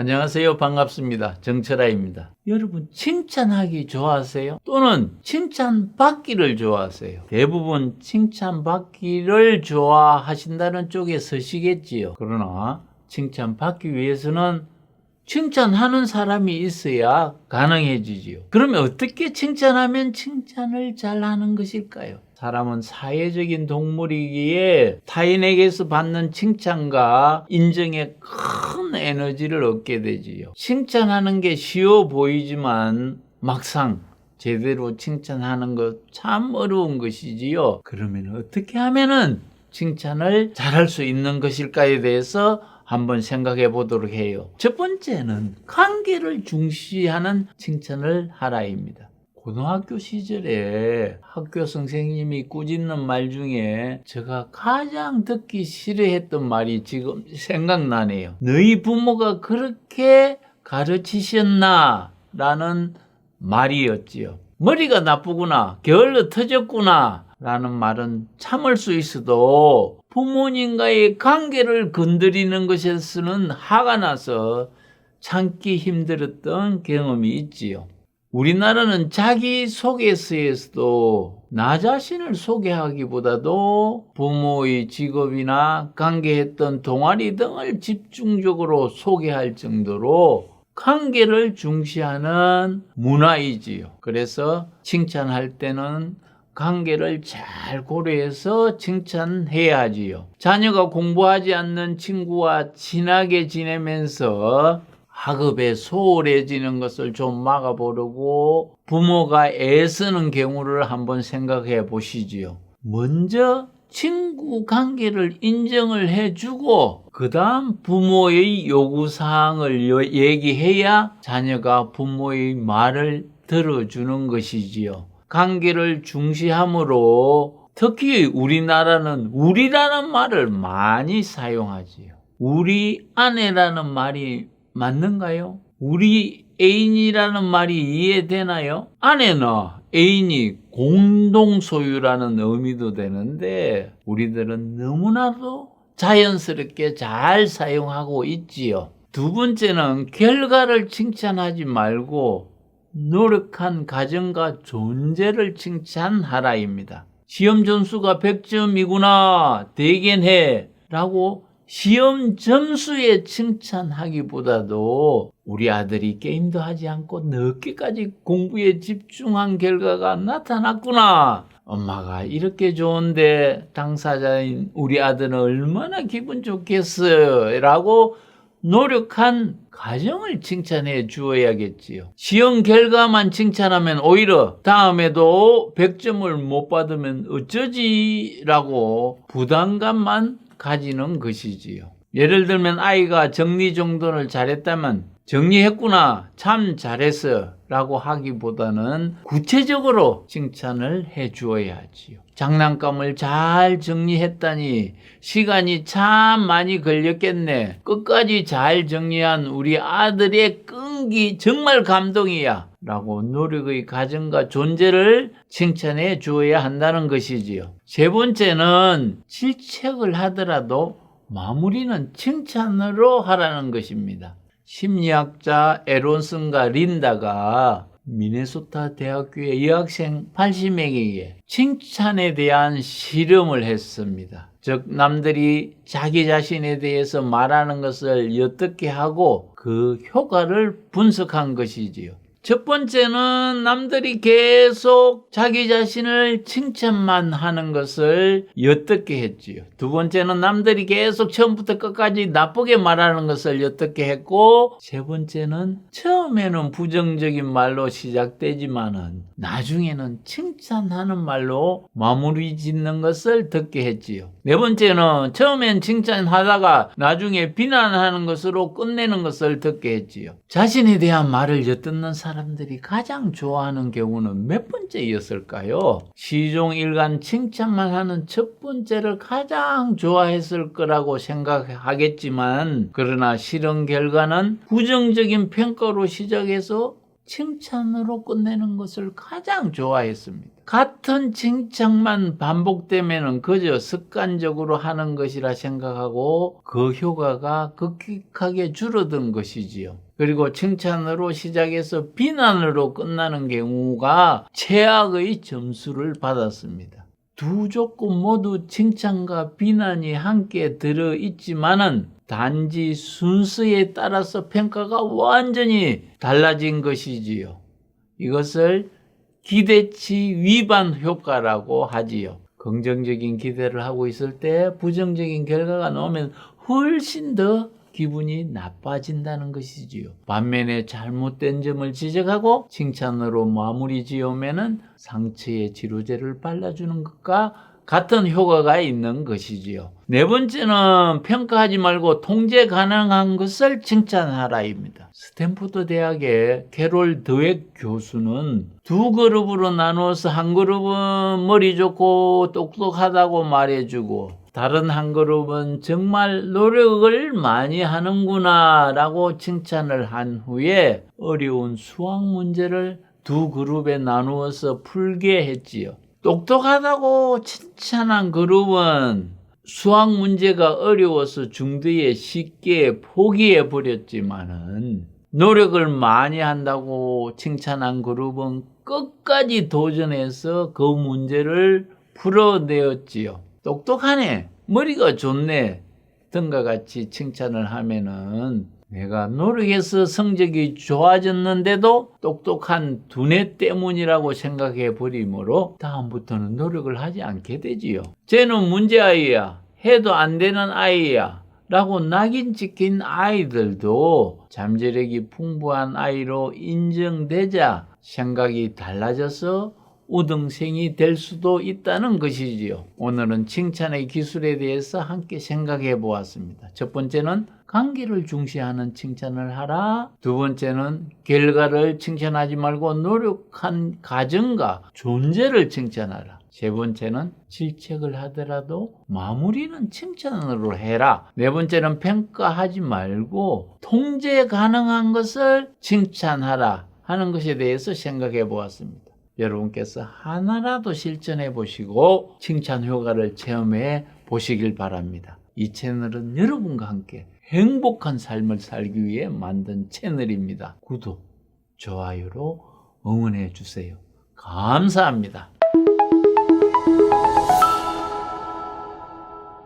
안녕하세요. 반갑습니다. 정철아입니다. 여러분, 칭찬하기 좋아하세요? 또는 칭찬받기를 좋아하세요? 대부분 칭찬받기를 좋아하신다는 쪽에 서시겠지요. 그러나 칭찬받기 위해서는 칭찬하는 사람이 있어야 가능해지지요. 그러면 어떻게 칭찬하면 칭찬을 잘하는 것일까요? 사람은 사회적인 동물이기에 타인에게서 받는 칭찬과 인정에 큰 에너지를 얻게 되지요. 칭찬하는 게 쉬워 보이지만 막상 제대로 칭찬하는 것 참 어려운 것이지요. 그러면 어떻게 하면은 칭찬을 잘할 수 있는 것일까에 대해서 한번 생각해 보도록 해요. 첫 번째는 관계를 중시하는 칭찬을 하라입니다. 고등학교 시절에 학교 선생님이 꾸짖는 말 중에 제가 가장 듣기 싫어했던 말이 지금 생각나네요. 너희 부모가 그렇게 가르치셨나? 라는 말이었지요. 머리가 나쁘구나. 게을러 터졌구나. 라는 말은 참을 수 있어도 부모님과의 관계를 건드리는 것에서는 화가 나서 참기 힘들었던 경험이 있지요. 우리나라는 자기 소개서에서도 나 자신을 소개하기보다도 부모의 직업이나 관계했던 동아리 등을 집중적으로 소개할 정도로 관계를 중시하는 문화이지요. 그래서 칭찬할 때는 관계를 잘 고려해서 칭찬해야 하지요. 자녀가 공부하지 않는 친구와 친하게 지내면서 학업에 소홀해지는 것을 좀 막아보려고 부모가 애쓰는 경우를 한번 생각해 보시지요. 먼저 친구 관계를 인정을 해주고 그 다음 부모의 요구사항을 요- 얘기해야 자녀가 부모의 말을 들어주는 것이지요. 관계를 중시함으로 특히 우리나라는 우리라는 말을 많이 사용하지요. 우리 아내라는 말이 맞는가요? 우리 애인이라는 말이 이해되나요? 아내는 애인이 공동 소유라는 의미도 되는데 우리들은 너무나도 자연스럽게 잘 사용하고 있지요. 두 번째는 결과를 칭찬하지 말고 노력한 가정과 존재를 칭찬하라입니다. 시험 점수가 100점이구나, 대견해. 라고 시험 점수에 칭찬하기보다도 우리 아들이 게임도 하지 않고 늦게까지 공부에 집중한 결과가 나타났구나. 엄마가 이렇게 좋은데 당사자인 우리 아들은 얼마나 기분 좋겠어요. 라고 노력한 가정을 칭찬해 주어야겠지요. 시험 결과만 칭찬하면 오히려 다음에도 100점을 못 받으면 어쩌지라고 부담감만 가지는 것이지요. 예를 들면 아이가 정리 정돈을 잘했다면 정리했구나, 참 잘했어 라고 하기보다는 구체적으로 칭찬을 해 주어야 하지요. 장난감을 잘 정리했다니 시간이 참 많이 걸렸겠네. 끝까지 잘 정리한 우리 아들의 끈기 정말 감동이야. 라고 노력의 가정과 존재를 칭찬해 주어야 한다는 것이지요. 세 번째는 질책을 하더라도 마무리는 칭찬으로 하라는 것입니다. 심리학자 에론슨과 린다가 미네소타 대학교의 여학생 80명에게 칭찬에 대한 실험을 했습니다. 즉, 남들이 자기 자신에 대해서 말하는 것을 어떻게 하고 그 효과를 분석한 것이지요. 첫 번째는 남들이 계속 자기 자신을 칭찬만 하는 것을 엿듣게 했지요. 두 번째는 남들이 계속 처음부터 끝까지 나쁘게 말하는 것을 엿듣게 했고, 세 번째는 처음에는 부정적인 말로 시작되지만은 나중에는 칭찬하는 말로 마무리 짓는 것을 듣게 했지요. 네 번째는 처음엔 칭찬하다가 나중에 비난하는 것으로 끝내는 것을 듣게 했지요. 자신에 대한 말을 엿듣는 사람 들이 가장 좋아하는 경우는 몇 번째였을까요? 시종일관 칭찬만 하는 첫 번째를 가장 좋아했을 거라고 생각하겠지만 그러나 실험 결과는 부정적인 평가로 시작해서 칭찬으로 끝내는 것을 가장 좋아했습니다. 같은 칭찬만 반복되면 그저 습관적으로 하는 것이라 생각하고 그 효과가 급격하게 줄어든 것이지요. 그리고 칭찬으로 시작해서 비난으로 끝나는 경우가 최악의 점수를 받았습니다. 두 조건 모두 칭찬과 비난이 함께 들어 있지만은 단지 순서에 따라서 평가가 완전히 달라진 것이지요. 이것을 기대치 위반 효과라고 하지요. 긍정적인 기대를 하고 있을 때 부정적인 결과가 나오면 훨씬 더 기분이 나빠진다는 것이지요. 반면에 잘못된 점을 지적하고 칭찬으로 마무리 지으면은 상처에 치료제를 발라주는 것과 같은 효과가 있는 것이지요. 네 번째는 평가하지 말고 통제 가능한 것을 칭찬하라입니다. 스탠포드 대학의 캐롤 드웩 교수는 두 그룹으로 나누어서 한 그룹은 머리 좋고 똑똑하다고 말해주고 다른 한 그룹은 정말 노력을 많이 하는구나 라고 칭찬을 한 후에 어려운 수학 문제를 두 그룹에 나누어서 풀게 했지요. 똑똑하다고 칭찬한 그룹은 수학 문제가 어려워서 중도에 쉽게 포기해 버렸지만은 노력을 많이 한다고 칭찬한 그룹은 끝까지 도전해서 그 문제를 풀어내었지요. 똑똑하네, 머리가 좋네 등과 같이 칭찬을 하면은 내가 노력해서 성적이 좋아졌는데도 똑똑한 두뇌 때문이라고 생각해 버리므로 다음부터는 노력을 하지 않게 되지요. 쟤는 문제아이야. 해도 안 되는 아이야. 라고 낙인 찍힌 아이들도 잠재력이 풍부한 아이로 인정되자 생각이 달라져서 우등생이 될 수도 있다는 것이지요. 오늘은 칭찬의 기술에 대해서 함께 생각해 보았습니다. 첫 번째는 관계를 중시하는 칭찬을 하라. 두 번째는 결과를 칭찬하지 말고 노력한 과정과 존재를 칭찬하라. 세 번째는 질책을 하더라도 마무리는 칭찬으로 해라. 네 번째는 평가하지 말고 통제 가능한 것을 칭찬하라 하는 것에 대해서 생각해 보았습니다. 여러분께서 하나라도 실천해 보시고 칭찬 효과를 체험해 보시길 바랍니다. 이 채널은 여러분과 함께 행복한 삶을 살기 위해 만든 채널입니다. 구독, 좋아요로 응원해 주세요. 감사합니다.